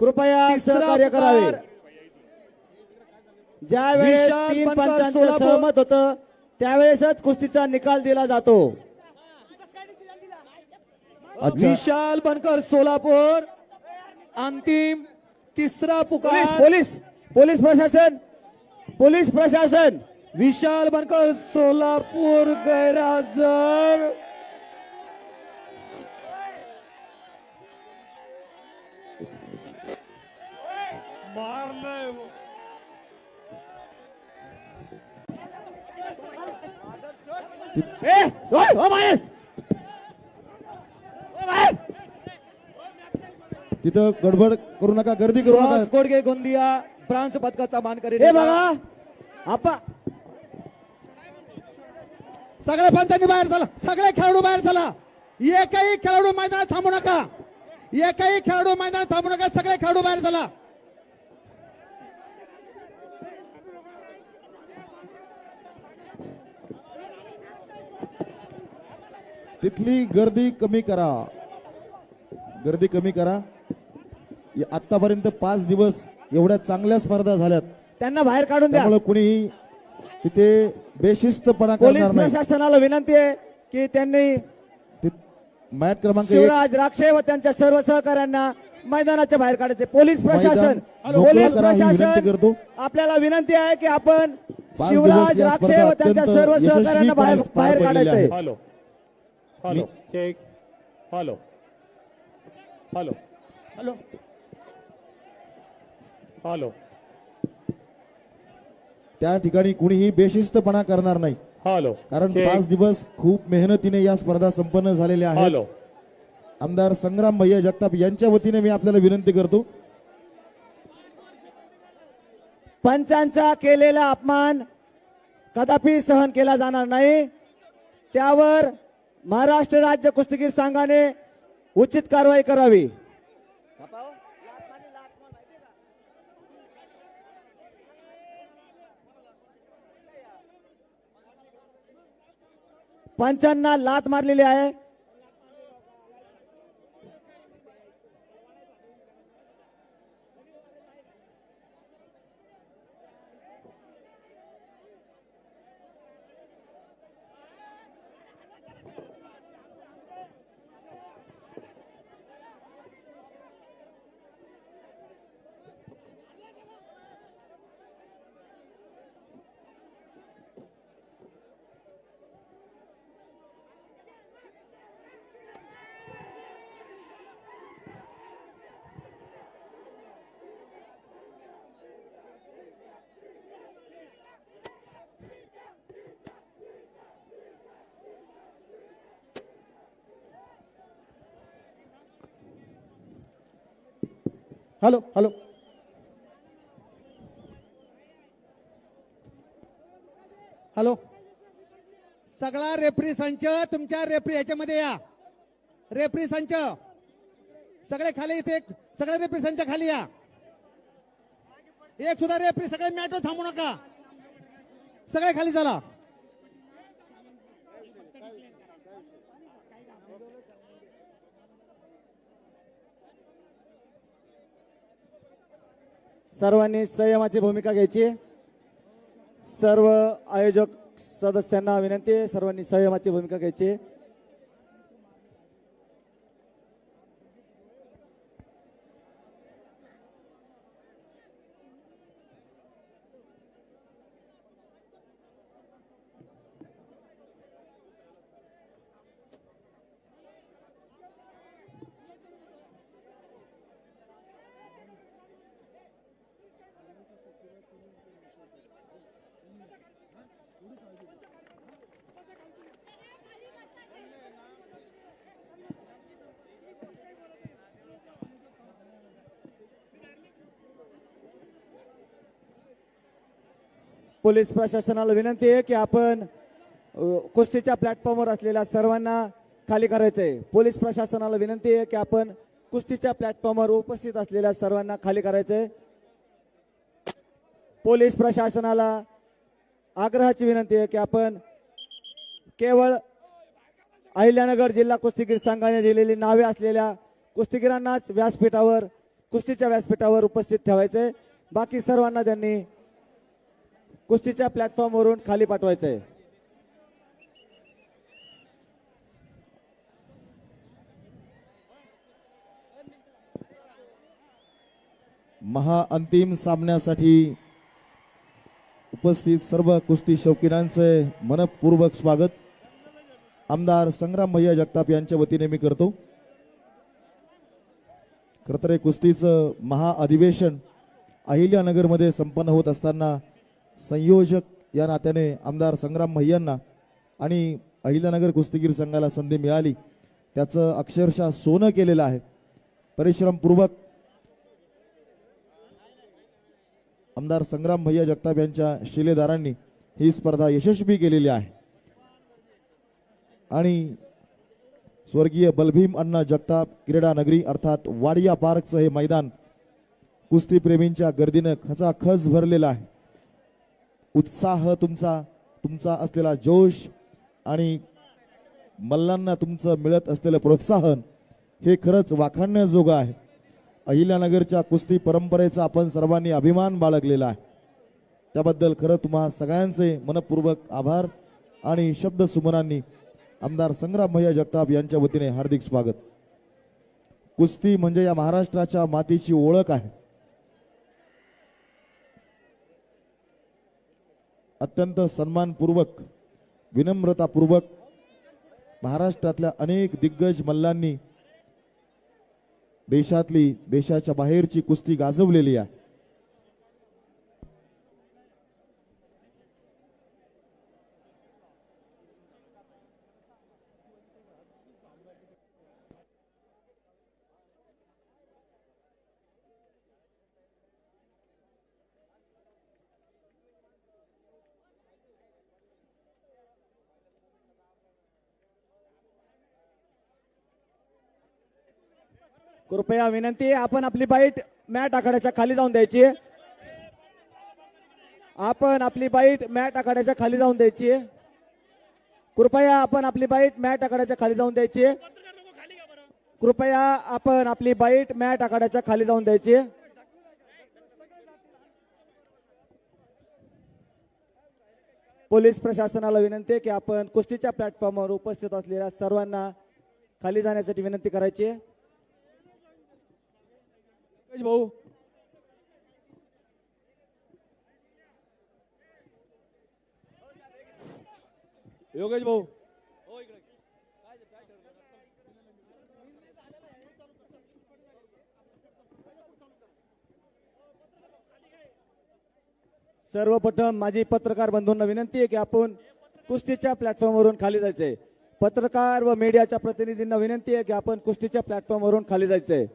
कृपया सहकार्य करावे. पुकार. ज्या वेळेस विशाल तीन पंचांचं. सहमत होतं त्यावेळेसच कुस्तीचा निकाल दिला जातो. विशाल बनकर सोलापूर. अंतिम तिसरा पुकार. पोलीस पोलीस प्रशासन पोलीस प्रशासन. विशाल बनकर सोलापूर गैरहजर. ए बाहेर हो बाहेर तिथं गडबड करू नका गर्दी करू सुहास नका कोडगे गोंदिया ब्रांच पदकाचा मानकरी हे बघा आपा. सगळ्या पंचांनी बाहेर झाला सगळे खेळाडू बाहेर झाला एकही खेळाडू मैदानात थांबू नका. एकही खेळाडू मैदानात थांबू नका सगळे खेळाडू बाहेर झाला तिथली गर्दी कमी करा. गर्दी कमी करा. या- आतापर्यंत पाच दिवस एवढ्या चांगल्या स्पर्धा झाल्यात. त्यांना बाहेर काढून द्या. कुणीही तिथे बेशिस्तपणा पोलीस प्रशासनाला विनंती आहे की त्यांनी मॅच क्रमांक शिवराज राक्षे व त्यांच्या सर्व सहकाऱ्यांना मैदानाच्या बाहेर काढायचे. पोलीस प्रशासन पोलीस प्रशासन करतो. आपल्याला विनंती आहे की आपण शिवराज राक्षे व त्यांच्या सर्व यशस्वी सहकाऱ्यांना बाहेर बाहेर काढायचंय. आहेत. Hello. Hello. Check. Hello. Hello. Hello. Hello. त्या ठिकाणी कुणीही बेशिस्तपणा करणार नाही. हॅलो. कारण. पाच दिवस खूप मेहनतीने या स्पर्धा संपन्न झालेल्या आहेत. हॅलो. आमदार संग्राम भैया जगताप यांच्या वतीने मी आपल्याला विनंती करतो पंचांचा केलेला अपमान कदापि सहन केला जाणार नाही. त्यावर महाराष्ट्र राज्य कुस्तीगीर संघाने उचित कारवाई करावी. पंचांना लात मारलेली आहे. Hello hello. हॅलो. सगळा रेफरी संच तुमच्या रेफरी याच्यामध्ये या. रेफरी संच. सगळे खाली इथे सगळे रेफरी संच खाली या. एक सुद्धा रेफरी सगळे मॅटो थांबू नका. सगळे खाली चला. सर्वांनी संयमाची भूमिका घ्यायची. सर्व आयोजक सदस्यांना विनंती आहे सर्वांनी संयमाची भूमिका घ्यायची. पोलीस प्रशासनाला विनंती आहे की आपण कुस्तीच्या प्लॅटफॉर्मवर असलेल्या सर्वांना खाली करायचंय. पोलीस प्रशासनाला विनंती आहे की आपण कुस्तीच्या प्लॅटफॉर्मवर उपस्थित असलेल्या सर्वांना खाली करायचंय. पोलीस प्रशासनाला आग्रहाची विनंती आहे की आपण केवळ अहिल्यानगर जिल्हा कुस्तीगीर संघाने दिलेली नावे असलेल्या कुस्तीगीरांनाच व्यासपीठावर कुस्तीच्या व्यासपीठावर उपस्थित ठेवायचंय. बाकी सर्वांना त्यांनी कुस्तीच्या प्लॅटफॉर्मवरून खाली पाठवायचं आहे महाअंतिम सामन्यासाठी उपस्थित सर्व कुस्ती शौकीनांचे मनपूर्वक स्वागत. आमदार संग्राम भैया जगताप यांच्या वतीने मी करतो. खरं तर कुस्तीचं महाअधिवेशन अहिल्यानगरमध्ये संपन्न होत असताना संयोजक या नात्याने आमदार संग्राम भैयांना आणि अहिल्यानगर कुस्तीगीर संघाला संधी मिळाली. त्याचं अक्षरशः सोनं केलेलं आहे. परिश्रमपूर्वक आमदार संग्राम भैया जगताप यांच्या शिलेदारांनी ही स्पर्धा यशस्वी केलेली आहे. आणि स्वर्गीय बलभीम अण्णा जगताप क्रीडा नगरी अर्थात वाडिया पार्कचं हे मैदान कुस्तीप्रेमींच्या गर्दीनं खचाखच भरलेलं आहे. उत्साह तुमचा तुमचा असलेला जोश आणि मल्लांना तुमचं मिळत असलेलं प्रोत्साहन हे खरंच वाखाणण्याजोगं आहे. अहिल्यानगरच्या कुस्ती परंपरेचा आपण सर्वांनी अभिमान बाळगलेला आहे. त्याबद्दल खरं तुम्हा सगळ्यांचे मनपूर्वक आभार आणि शब्द सुमनांनी आमदार संग्राम भैया जगताप यांच्या वतीने हार्दिक स्वागत. कुस्ती म्हणजे या महाराष्ट्राच्या मातीची ओळख आहे. अत्यंत सन्मानपूर्वक विनम्रतापूर्वक महाराष्ट्रातल्या अनेक दिग्गज मल्लांनी देशातली देशाच्या बाहेरची कुस्ती गाजवलेली आहे. कृपया विनंती आहे आपण आपली बाईट मॅट आखाड्याच्या खाली जाऊन द्यायची. आपण आपली बाईट मॅट आखाड्याच्या खाली जाऊन द्यायची. कृपया आपण आपली बाईट मॅट आखाड्याच्या खाली जाऊन द्यायची. कृपया आपण आपली बाईट मॅट आखाड्याच्या खाली जाऊन द्यायची. पोलीस प्रशासनाला विनंती आहे की आपण कुस्तीच्या प्लॅटफॉर्मवर उपस्थित असलेल्या सर्वांना खाली जाण्यासाठी विनंती करायची. आहे भाऊ योगेश भाऊ सर्वप्रथम माझी पत्रकार बंधूंना विनंती आहे की आपण कुस्तीच्या प्लॅटफॉर्मवरून खाली जायचंय. पत्रकार व मीडियाच्या प्रतिनिधींना विनंती आहे की आपण कुस्तीच्या प्लॅटफॉर्मवरून खाली जायचंय.